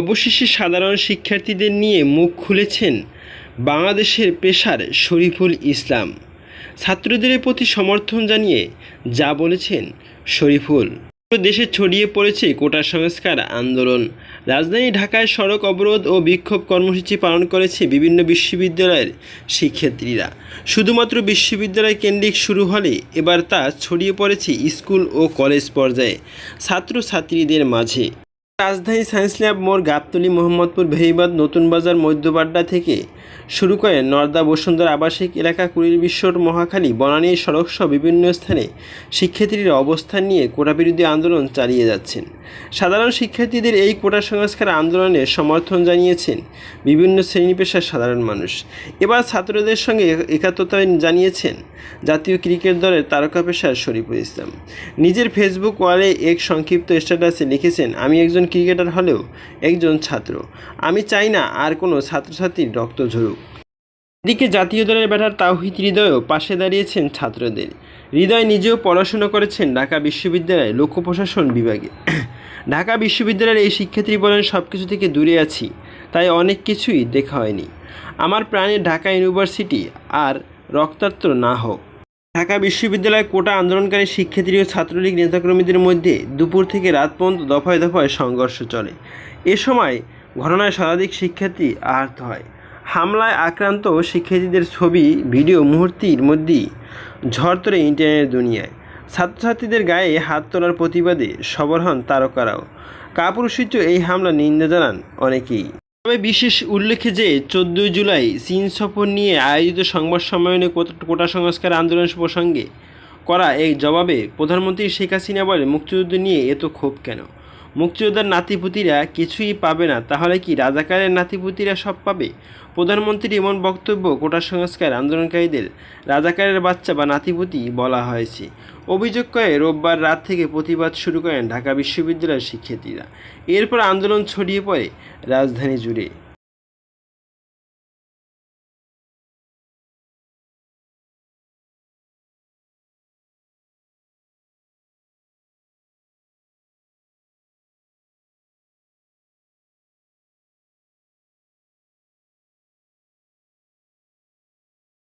অবশেষে সাধারণ শিক্ষার্থীদের নিয়ে মুখ খুলেছেন বাংলাদেশের পেশার শরীফুল ইসলাম। ছাত্রদের প্রতি সমর্থন জানিয়ে যা বলেছেন শরীফুল। দেশে ছড়িয়ে পড়েছে কোটা সংস্কার আন্দোলন। রাজধানী ঢাকায় সড়ক অবরোধ ও বিক্ষোভ কর্মসূচি পালন করেছে বিভিন্ন বিশ্ববিদ্যালয়ের শিক্ষার্থীরা। শুধুমাত্র বিশ্ববিদ্যালয় কেন্দ্রিক শুরু হলে এবার তা ছড়িয়ে পড়েছে স্কুল ও কলেজ পর্যায়ে। ছাত্রছাত্রীদের মাঝে রাজধানী সায়েন্স ল্যাব মোড় গাবতলী মোহাম্মদপুর ভেহিবাদ নতুন বাজার মধ্যবাড্ডা থেকে শুরু করে নর্দা বসুন্ধরা আবাসিক এলাকা কুড়ির বিশ্বর মহাখালী, বনানী সড়ক সহ বিভিন্ন স্থানে শিক্ষার্থীরা অবস্থান নিয়ে কোটা বিরোধী আন্দোলন চালিয়ে যাচ্ছেন। সাধারণ শিক্ষার্থীদের এই কোটা সংস্কার আন্দোলনে সমর্থন জানিয়েছেন বিভিন্ন শ্রেণি পেশার সাধারণ মানুষ। এবার ছাত্রদের সঙ্গে একাত্মতা জানিয়েছেন জাতীয় ক্রিকেট দলের তারকা পেশার শরীফুল ইসলাম। নিজের ফেসবুক ওয়ালে এক সংক্ষিপ্ত স্ট্যাটাসে লিখেছেন, আমি একজন ক্রিকেটার হলেও একজন ছাত্র। আমি চাই না আর কোনো ছাত্রছাত্রীর রক্ত ঝরুক। এদিকে জাতীয় দলের ব্যাটার তাওহিদ হৃদয়ও পাশে দাঁড়িয়েছেন ছাত্রদের। হৃদয় নিজেও পড়াশোনা করেছেন ঢাকা বিশ্ববিদ্যালয়ে লোক প্রশাসন বিভাগে। ঢাকা বিশ্ববিদ্যালয়ের এই শিক্ষার্থী বলেন সব কিছু থেকে দূরে আছি, তাই অনেক কিছুই দেখা হয়নি। আমার প্রাণে ঢাকা ইউনিভার্সিটি আর রক্তাক্ত না হোক। ঢাকা বিশ্ববিদ্যালয়ে কোটা আন্দোলনকারী শিক্ষার্থী ও ছাত্রলীগ নেতাকর্মীদের মধ্যে দুপুর থেকে রাত পর্যন্ত দফায় দফায় সংঘর্ষ চলে। এ সময় ঘটনায় শতাধিক শিক্ষার্থী আহত হয়। হামলায় আক্রান্ত শিক্ষার্থীদের ছবি, ভিডিও মুহূর্তের মধ্যেই ঝড় তোলে ইন্টারনেট দুনিয়ায়। ছাত্রছাত্রীদের গায়ে হাত তোলার প্রতিবাদে সবর হন তারকারাও। কাপুরুষিত এই হামলা নিন্দা জানান অনেকেই। তবে বিশেষ উল্লেখে যে, চোদ্দই জুলাই চীন সফর নিয়ে আয়োজিত সংবাদ সম্মেলনে কোটা- সংস্কার আন্দোলন প্রসঙ্গে করা এই জবাবে প্রধানমন্ত্রী শেখ হাসিনা বলে মুক্তিযুদ্ধ নিয়ে এত ক্ষোভ কেন? মুক্তিযোদ্ধার নাতিপুতিরা কিছুই পাবে না। তাহলে কি রাজাকারের নাতিপুতিরা সব পাবে? প্রধানমন্ত্রীর এমন বক্তব্য কোটা সংস্কার আন্দোলনকারীদের, রাজাকারের বাচ্চা বা নাতিপুতি বলা হয়েছে। অভিযোগ করে রোববার রাত থেকে প্রতিবাদ শুরু করেন ঢাকা বিশ্ববিদ্যালয়ের শিক্ষার্থীরা। এরপর আন্দোলন ছড়িয়ে পড়ে রাজধানী জুড়ে।